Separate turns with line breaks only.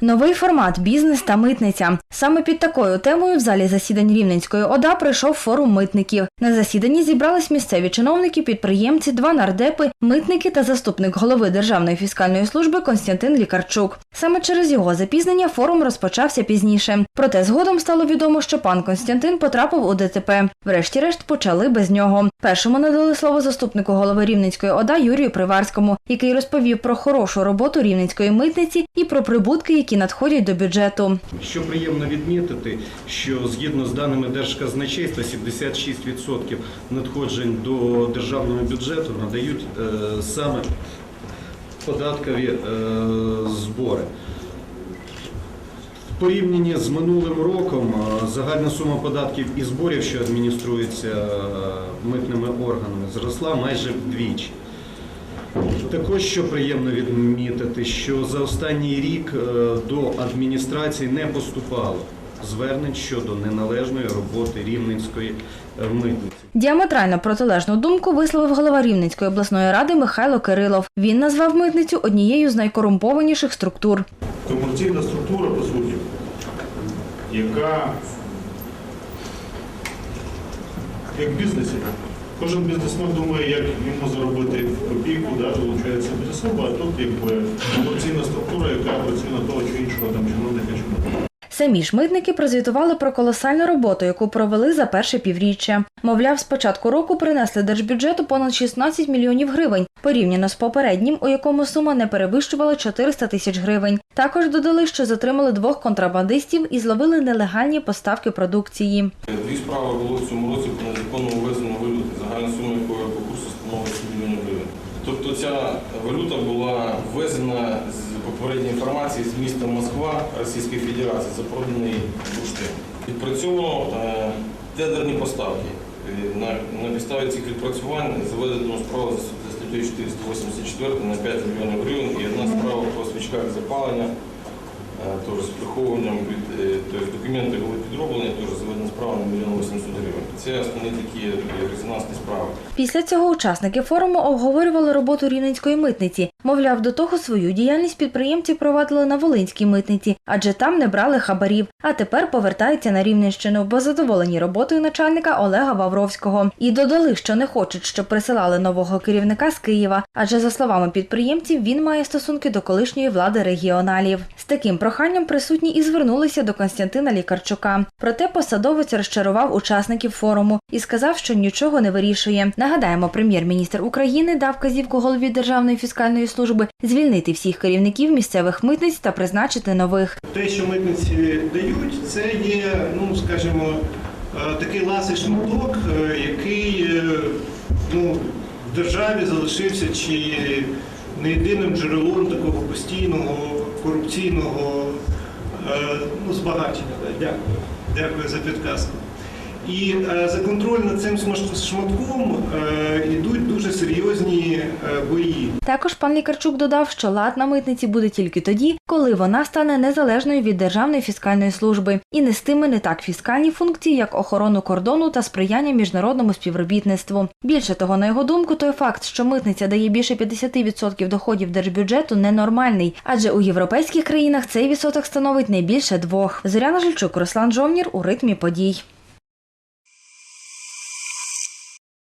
Новий формат бізнес та митниця. Саме під такою темою в залі засідань Рівненської ОДА прийшов форум митників. На засіданні зібрались місцеві чиновники, підприємці, два нардепи, митники та заступник голови Державної фіскальної служби Константин Лікарчук. Саме через його запізнення форум розпочався пізніше. Проте згодом стало відомо, що пан Константин потрапив у ДТП. Врешті-решт почали без нього. Першому надали слово заступнику голови Рівненської ОДА Юрію Приварському, який розповів про хорошу роботу рівненської митниці і про прибутки, які надходять до бюджету.
Що приємно відмітити, що згідно з даними Держказначейства, 76% надходжень до державного бюджету надають е, саме податкові е, збори. В порівнянні з минулим роком е, загальна сума податків і зборів, що адмініструється митними органами, зросла майже вдвічі. Також що приємно відмітити, що за останній рік до адміністрації не поступало звернень щодо неналежної роботи рівненської митниці.
Діаметрально протилежну думку висловив голова Рівненської обласної ради Михайло Кирилов. Він назвав митницю однією з найкорумпованіших структур.
комерційна структура, по суті, яка як в бізнесі. Кожен бізнесмен думає, як йому заробити копійку, да, долучається до себе, а тут якби комерційна структура, яка працює на того чи іншого там чиновника чи не.
Самі ж митники прозвітували про колосальну роботу, яку провели за перше півріччя. Мовляв, з початку року принесли держбюджету понад 16 мільйонів гривень, порівняно з попереднім, у якому сума не перевищувала 400 тисяч гривень. Також додали, що затримали двох контрабандистів і зловили нелегальні поставки продукції.
Дві справи було в цьому році про незаконно ввезення валюти, загальна сума якої по курсу становить 7 мільйонів гривень. Тобто ця валюта була ввезена з попередньої інформації з міста Москва Російської Федерації запроданий бурштин. Відпрацьовано е, тендерні поставки. Е, На, підставі цих відпрацювань заведено справу за статтею 484 на 5 мільйонів гривень і одна справа по свічках запалення Е, Тож з приховуванням від тобто документи були підроблені, тож заведена справа на 1 мільйон 800 гривень. Це основні такі е, резонансні справи.
Після цього учасники форуму обговорювали роботу рівненської митниці. Мовляв, до того свою діяльність підприємці провадили на Волинській митниці, адже там не брали хабарів. А тепер повертаються на Рівненщину, бо задоволені роботою начальника Олега Вавровського. І додали, що не хочуть, щоб присилали нового керівника з Києва, адже за словами підприємців, він має стосунки до колишньої влади регіоналів. З таким проханням присутні і звернулися до Константина Лікарчука. Проте посадовець розчарував учасників форуму і сказав, що нічого не вирішує. Нагадаємо, прем'єр-міністр України дав казівку голові Державної фіскальної служби звільнити всіх керівників місцевих митниць та призначити нових.
Те, що митниці дають, це є, ну скажімо, е, такий ласий шматок, е, який е, ну, в державі залишився чи не єдиним джерелом такого постійного корупційного е, ну, збагачення. Дякую. Дякую за підказку. І е, за контроль над цим шматком е, йдуть бої.
Також пан Лікарчук додав, що лад на митниці буде тільки тоді, коли вона стане незалежною від Державної фіскальної служби і нестиме не так фіскальні функції, як охорону кордону та сприяння міжнародному співробітництву. Більше того, на його думку, той факт, що митниця дає більше 50% доходів держбюджету, ненормальний, адже у європейських країнах цей відсоток становить не більше двох. Зоряна Жильчук, Руслан Жовнір у ритмі подій.